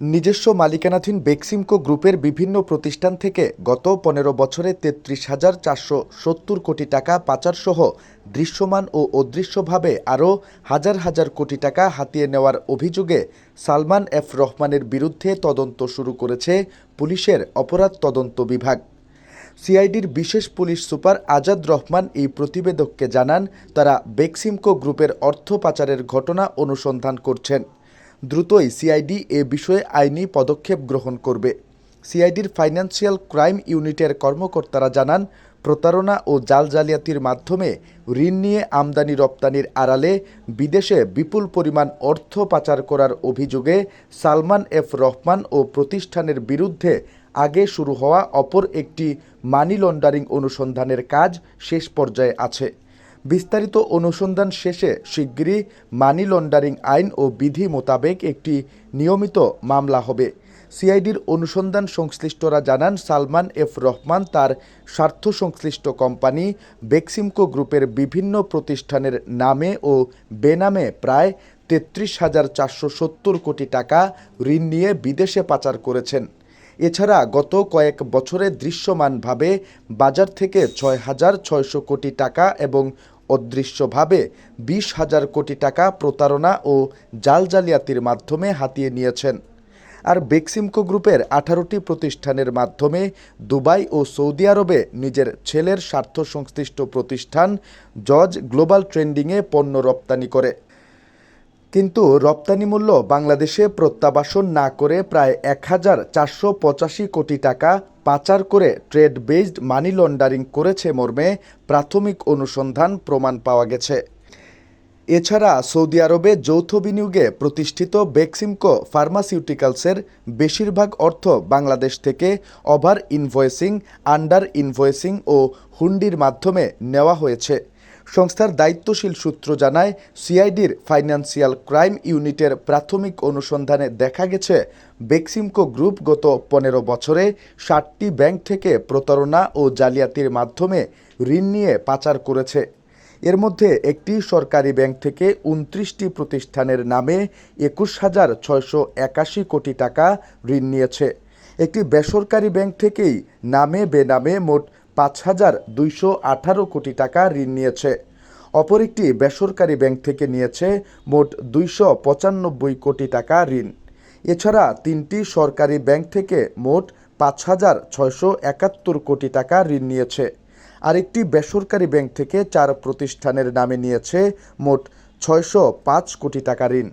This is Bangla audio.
নিজস্ব মালিকানাধীন বেক্সিমকো গ্রুপের বিভিন্ন প্রতিষ্ঠান থেকে গত পনেরো বছরে তেত্রিশ হাজার চারশো সত্তর কোটি টাকা পাচারসহ দৃশ্যমান ও অদৃশ্যভাবে আরও হাজার হাজার কোটি টাকা হাতিয়ে নেওয়ার অভিযোগে সালমান এফ রহমানের বিরুদ্ধে তদন্ত শুরু করেছে পুলিশের অপরাধ তদন্ত বিভাগ। সিআইডির বিশেষ পুলিশ সুপার আজাদ রহমান এই প্রতিবেদককে জানান, তারা বেক্সিমকো গ্রুপের অর্থ পাচারের ঘটনা অনুসন্ধান করছেন। দ্রুতই সিআইডি এ বিষয়ে আইনি পদক্ষেপ গ্রহণ করবে। সিআইডির ফাইন্যান্সিয়াল ক্রাইম ইউনিটের কর্মকর্তারা জানান, প্রতারণা ও জাল জালিয়াতির মাধ্যমে ঋণ নিয়ে আমদানি রপ্তানির আড়ালে বিদেশে বিপুল পরিমাণ অর্থ পাচার করার অভিযোগে সালমান এফ রহমান ও প্রতিষ্ঠানের বিরুদ্ধে আগে শুরু হওয়া অপর একটি মানি লন্ডারিং অনুসন্ধানের কাজ শেষ পর্যায়ে আছে। বিস্তারিত অনুসন্ধান শেষে শিগগিরই মানি লন্ডারিং আইন ও বিধি মোতাবেক একটি নিয়মিত মামলা হবে। সিআইডির অনুসন্ধান সংশ্লিষ্টরা জানান, সালমান এফ রহমান তার স্বার্থ সংশ্লিষ্ট কোম্পানি বেক্সিমকো গ্রুপের বিভিন্ন প্রতিষ্ঠানের নামে ও বেনামে প্রায় তেত্রিশ হাজার চারশো সত্তর কোটি টাকা ঋণ নিয়ে বিদেশে পাচার করেছেন। এছাড়া গত কয়েক বছরে দৃশ্যমানভাবে বাজার থেকে ছয় হাজার ছয়শো কোটি টাকা এবং অদৃশ্যভাবে বিশ হাজার কোটি টাকা প্রতারণা ও জাল জালিয়াতির মাধ্যমে হাতিয়ে নিয়েছেন। আর বেক্সিমকো গ্রুপের আঠারোটি প্রতিষ্ঠানের মাধ্যমে দুবাই ও সৌদি আরবে নিজের ছেলের স্বার্থ সংশ্লিষ্ট প্রতিষ্ঠান জজ গ্লোবাল ট্রেন্ডিংয়ে পণ্য রপ্তানি করে। কিন্তু রপ্তানি মূল্য বাংলাদেশে প্রত্যাবাসন না করে প্রায় এক হাজার চারশো পঁচাশি কোটি টাকা পাচার করে ট্রেড বেসড মানি লন্ডারিং করেছে মর্মে প্রাথমিক অনুসন্ধান প্রমাণ পাওয়া গেছে। এছাড়া সৌদি আরবে যৌথ বিনিয়োগে প্রতিষ্ঠিত বেক্সিমকো ফার্মাসিউটিক্যালসের বেশিরভাগ অর্থ বাংলাদেশ থেকে ওভার ইনভয়েসিং আন্ডার ইনভয়েসিং ও হুন্ডির মাধ্যমে নেওয়া হয়েছে। সংস্থার দায়িত্বশীল সূত্র জানায়, সিআইডির ফাইন্যান্সিয়াল ক্রাইম ইউনিটের প্রাথমিক অনুসন্ধানে দেখা গেছে, বেক্সিমকো গ্রুপ গত পনেরো বছরে ষাটটি ব্যাংক থেকে প্রতারণা ও জালিয়াতির মাধ্যমে ঋণ নিয়ে পাচার করেছে। এর মধ্যে একটি সরকারি ব্যাংক থেকে উনত্রিশটি প্রতিষ্ঠানের নামে একুশ হাজার ছয়শো একাশি কোটি টাকা ঋণ নিয়েছে। একটি বেসরকারি ব্যাংক থেকেই নামে বেনামে মোট পাঁচ হাজার দুইশো আঠারো কোটি টাকা ঋণ নিয়েছে। অপর একটি বেসরকারি ব্যাংক থেকে নিয়েছে মোট দুইশো পঁচানব্বই কোটি টাকা ঋণ। এছাড়া তিনটি সরকারি ব্যাংক থেকে মোট পাঁচ হাজার ছয়শো একাত্তর কোটি টাকা ঋণ নিয়েছে। আরেকটি বেসরকারি ব্যাংক থেকে চার প্রতিষ্ঠানের নামে নিয়েছে মোট ছয়শো পাঁচ কোটি টাকা ঋণ।